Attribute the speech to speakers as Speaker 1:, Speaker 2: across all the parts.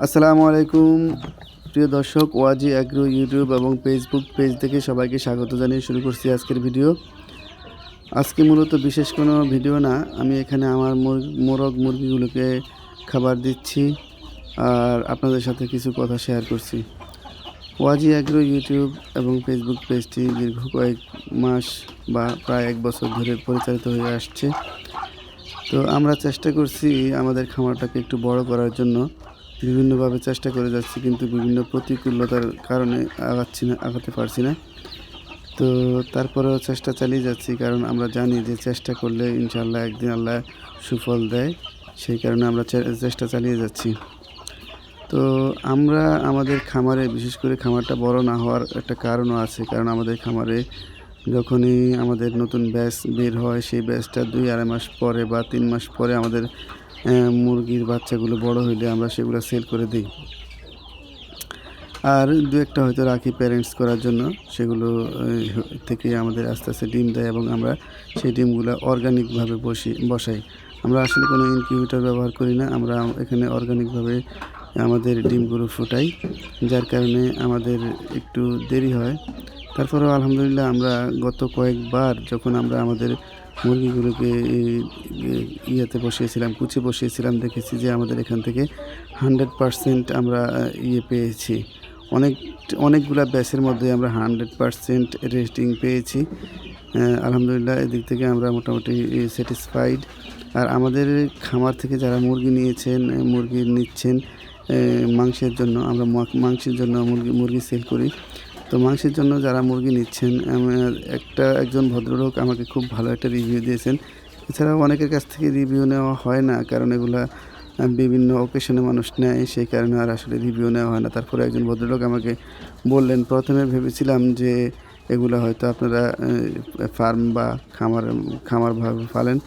Speaker 1: আসসালামু আলাইকুম। প্রিয় দর্শক, ওয়াজি অ্যাগ্রো ইউটিউব এবং ফেসবুক পেজ থেকে সবাইকে স্বাগত জানিয়ে শুরু করছি আজকের ভিডিও। আজকে মূলত বিশেষ কোনো ভিডিও না, আমি এখানে আমার মুর- মোরগ মুরগিগুলোকে খাবার দিচ্ছি আর আপনাদের সাথে কিছু কথা শেয়ার করছি। ওয়াজি অ্যাগ্রো ইউটিউব এবং ফেসবুক পেজটি দীর্ঘ কয়েক মাস বা প্রায় এক বছর ধরে পরিচালিত হয়ে আসছে। তো আমরা চেষ্টা করছি আমাদের খামারটাকে একটু বড় করার জন্য। বিভিন্নভাবে চেষ্টা করে যাচ্ছি, কিন্তু বিভিন্ন প্রতিকূলতার কারণে আগাচ্ছি না, আগাতে পারছি না। তো তারপরেও চেষ্টা চালিয়ে যাচ্ছি, কারণ আমরা জানি যে চেষ্টা করলে ইনশাল্লাহ একদিন আল্লাহ সুফল দেয়, সেই কারণে আমরা চেষ্টা চালিয়ে যাচ্ছি। তো আমরা, আমাদের খামারে, বিশেষ করে খামারটা বড় না হওয়ার একটা কারণও আছে, কারণ আমাদের খামারে যখনই আমাদের নতুন ব্যাচ বের হয়, সেই ব্যাচটা দুই আড়াই মাস পরে বা তিন মাস পরে আমাদের মুরগির বাচ্চাগুলো বড় হইলে আমরা সেগুলো সেল করে দিই। আর দু একটা হয়তো রাখি প্যারেন্টস করার জন্য, সেগুলো থেকে আমাদের আস্তে আস্তে ডিম দেয় এবং আমরা সেই ডিমগুলো অর্গানিকভাবে বসি, বসাই। আমরা আসলে কোনো ইনকিউবেটর ব্যবহার করি না, আমরা এখানে অর্গানিকভাবে আমাদের ডিমগুলো ফুটাই, যার কারণে আমাদের একটু দেরি হয়। তারপরেও আলহামদুলিল্লাহ আমরা গত কয়েকবার যখন আমরা আমাদের মুরগিগুলোকে ইয়েতে বসিয়েছিলাম, কুচি বসিয়েছিলাম, দেখেছি যে আমাদের এখান থেকে হান্ড্রেড পারসেন্ট আমরা ইয়ে পেয়েছি। অনেক, অনেকগুলা ব্যাচের মধ্যে আমরা হান্ড্রেড পারসেন্ট রেটিং পেয়েছি। আলহামদুলিল্লাহ এদিক থেকে আমরা মোটামুটি স্যাটিসফাইড। আর আমাদের খামার থেকে যারা মুরগি নিয়েছেন মুরগি নিচ্ছেন মাংসের জন্য আমরা মাংসের জন্য মুরগি মুরগি সেল করি। তো মাংসের জন্য যারা মুরগি নিচ্ছেন একটা একজন ভদ্রলোক আমাকে খুব ভালো একটা রিভিউ দিয়েছেন। এছাড়াও অনেকের কাছ থেকে রিভিউ নেওয়া হয় না, কারণ এগুলা বিভিন্ন অকেশনে মানুষ নেয়, সেই কারণে আর আসলে রিভিউ নেওয়া হয় না। তারপরে একজন ভদ্রলোক আমাকে বললেন, প্রথমে ভেবেছিলাম যে এগুলো হয়তো আপনারা ফার্ম বা খামার, খামারভাবে পালেন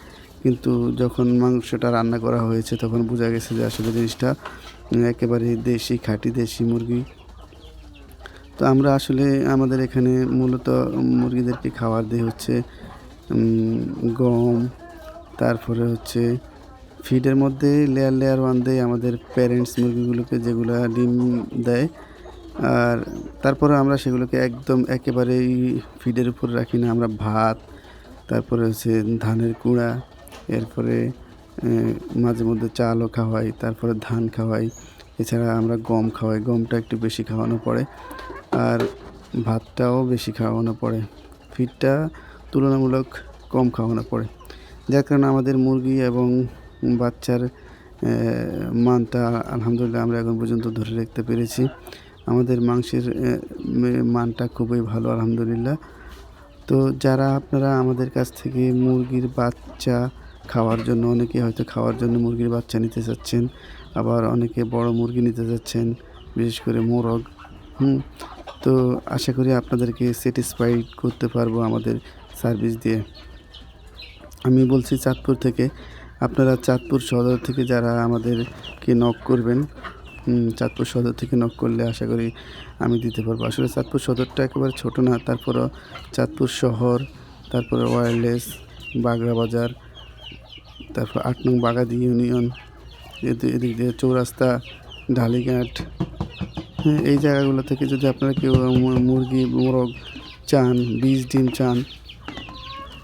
Speaker 1: কিন্তু যখন মাংসটা রান্না করা হয়েছে, তখন বোঝা গেছে যে আসলে জিনিসটা একেবারে দেশি, খাঁটি দেশি মুরগি। তো আমরা আসলে আমাদের এখানে মূলত মুরগিদেরকে খাবার দিই হচ্ছে গম, তারপরে হচ্ছে ফিডের মধ্যে লেয়ার লেয়ার ওয়ান দেয় আমাদের প্যারেন্টস মুরগিগুলোকে যেগুলো ডিম দেয়, আর তারপরে আমরা সেগুলোকে একদম একেবারেই ফিডের উপর রাখি না। আমরা ভাত, তারপরে হচ্ছে ধানের কুড়া, এরপরে মাঝে মধ্যে চালও খাওয়াই, তারপরে ধান খাওয়াই। এছাড়া আমরা গম খাওয়াই, গমটা একটু বেশি খাওয়ানো পড়ে। আর ভাতটাও বেশি খাওয়ানো পড়ে। ফিডটা তুলনামূলক কম খাওয়ানো পড়ে। যার কারণে আমাদের মুরগি এবং বাচ্চার মানটা আলহামদুলিল্লাহ আমরা এখন পর্যন্ত ধরে রাখতে পেরেছি। আমাদের মাংসের মানটা খুবই ভালো, আলহামদুলিল্লাহ। তো যারা আপনারা আমাদের কাছ থেকে মুরগির বাচ্চা খাওয়ার জন্য, অনেকে হয়তো খাওয়ার জন্য মুরগির বাচ্চা নিতে চাচ্ছেন, আবার অনেকে বড় মুরগি নিতে চাচ্ছেন, বিশেষ করে মোরগ, হুম তো আশা করি আপনাদেরকে স্যাটিসফাইড করতে পারব আমাদের সার্ভিস দিয়ে। আমি বলছি চাঁদপুর থেকে, আপনারা চাঁদপুর সদর থেকে যারা আমাদেরকে নক করবেন চাঁদপুর সদর থেকে নক করলে আশা করি আমি দিতে পারব। আসলে চাঁদপুর সদরটা একেবারে ছোট না, তারপরও চাঁদপুর শহর, তারপরে ওয়্যারলেস বাগড়া বাজার, তারপর আট নং বাগাদি ইউনিয়ন এদি- এদিক দিয়ে চৌরাস্তা, ঢালিঘাট হ্যাঁ এই জায়গাগুলো থেকে যদি আপনারা কেউ মুরগি, মোরগ চান, বীজ, ডিম চান,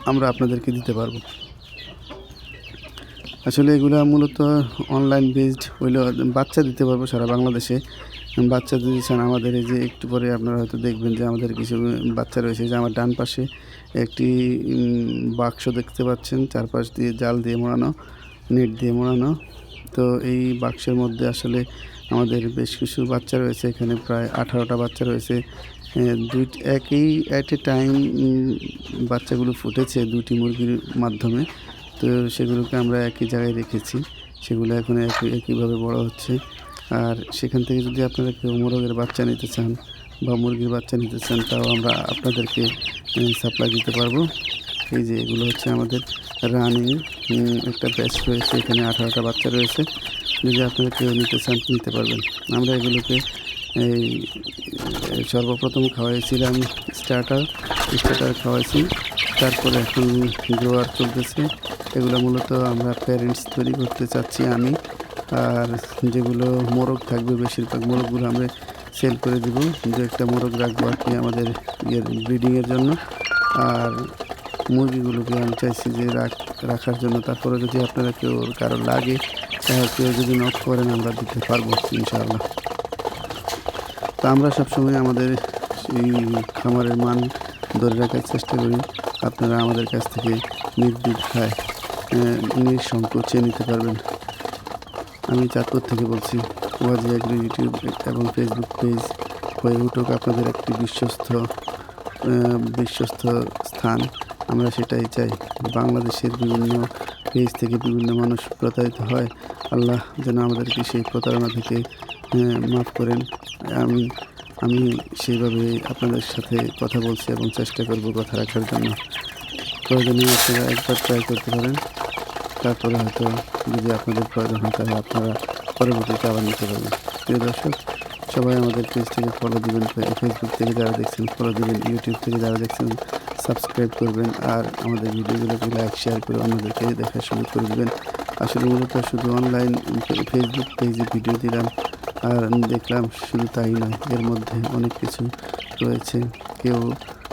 Speaker 1: আমরা আপনাদেরকে দিতে পারব। আসলে এগুলো মূলত অনলাইন বেসড হইলেও বাচ্চা দিতে পারব সারা বাংলাদেশে। বাচ্চা যদি চান আমাদের এই যে একটু পরে আপনারা হয়তো দেখবেন যে আমাদের কিছু বাচ্চা রয়েছে যে আমার ডান পাশে একটি বাক্স দেখতে পাচ্ছেন। চারপাশ দিয়ে জাল দিয়ে মোড়ানো, নেট দিয়ে মোড়ানো। তো এই বাক্সের মধ্যে আসলে আমাদের বেশ কিছু বাচ্চা রয়েছে, এখানে প্রায় আঠারোটা বাচ্চা রয়েছে। দুই, একই অ্যাট এ টাইম বাচ্চাগুলো ফুটেছে দুটি মুরগির মাধ্যমে। তো সেগুলোকে আমরা একই জায়গায় রেখেছি, সেগুলো এখন একই একইভাবে বড় হচ্ছে। আর সেখান থেকে যদি আপনারা কেউ মোরগের বাচ্চা নিতে চান বা মুরগির বাচ্চা নিতে চান, তাও আমরা আপনাদেরকে সাপ্লাই দিতে পারব। এই যে এগুলো হচ্ছে আমাদের রানিং একটা ব্যাচ রয়েছে, এখানে আঠারোটা বাচ্চা রয়েছে। যদি আপনারা কেউ নিতে চান, নিতে পারবেন। আমরা এগুলোকে এই সর্বপ্রথম খাওয়াইছিলাম স্টার্টার স্টার্টার খাওয়াইছি। তারপরে এখন গ্রোয়ার চলতেছে। এগুলো মূলত আমরা প্যারেন্টস তৈরি করতে চাচ্ছি আমি। আর যেগুলো মোরগ থাকবে, বেশিরভাগ মোরগগুলো আমরা সেল করে দিব। দু একটা মোরগ রাখব আর কি আমাদের ইয়ের ব্রিডিংয়ের জন্য। আর মুরগিগুলোকে আমি চাইছি যে রাখ, রাখার জন্য। তারপরে যদি আপনারা কেউ কারও লাগে কেউ যদি নক করেন, আমরা দিতে পারব, ইনশাআল্লাহ। তো আমরা সবসময় আমাদের এই খামারের মান ধরে রাখার চেষ্টা করি। আপনারা আমাদের কাছ থেকে নির্দ্বিধায় নিঃসংকোচে নিতে পারবেন। আমি চাঁদপুর থেকে বলছি, ওয়াজি এগ্রি ইউটিউব এবং ফেসবুক পেজ হয়ে উঠুক আপনাদের একটি বিশ্বস্ত বিশ্বস্ত স্থান। আমরা সেটাই চাই। বাংলাদেশের বিভিন্ন পেজ থেকে বিভিন্ন মানুষ প্রতারিত হয়। আল্লাহ যেন আমাদেরকে সেই প্রতারণা থেকে মাফ করেন। আমি আমি সেইভাবে আপনাদের সাথে কথা বলছি এবং চেষ্টা করব কথা রাখার জন্য। প্রয়োজনে আপনারা একবার ট্রাই করতে পারেন। তারপরে হয়তো যদি আপনাদের প্রয়োজন হয় তাহলে আপনারা পরবর্তীতে আবার নিতে পারবেন। প্রিয় দর্শক, সবাই আমাদের পেজ থেকে ফলো দিবেন ফেসবুক থেকে যারা দেখছেন ফলো দিবেন ইউটিউব থেকে যারা দেখছেন সাবস্ক্রাইব করবেন, আর আমাদের ভিডিওগুলোকে লাইক শেয়ার করে অন্যদেরকে দেখার সুযোগ করে দেবেন। আসলে মূলত শুধু অনলাইন ফেসবুক পেজে ভিডিও দিলাম, আর দেখলাম শুধু তাই নয়, এর মধ্যে অনেক কিছু রয়েছে। কেউ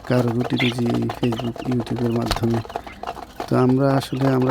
Speaker 1: কারও রুটি রুজি ফেসবুক ইউটিউবের মাধ্যমে। তো আমরা আসলে আমরা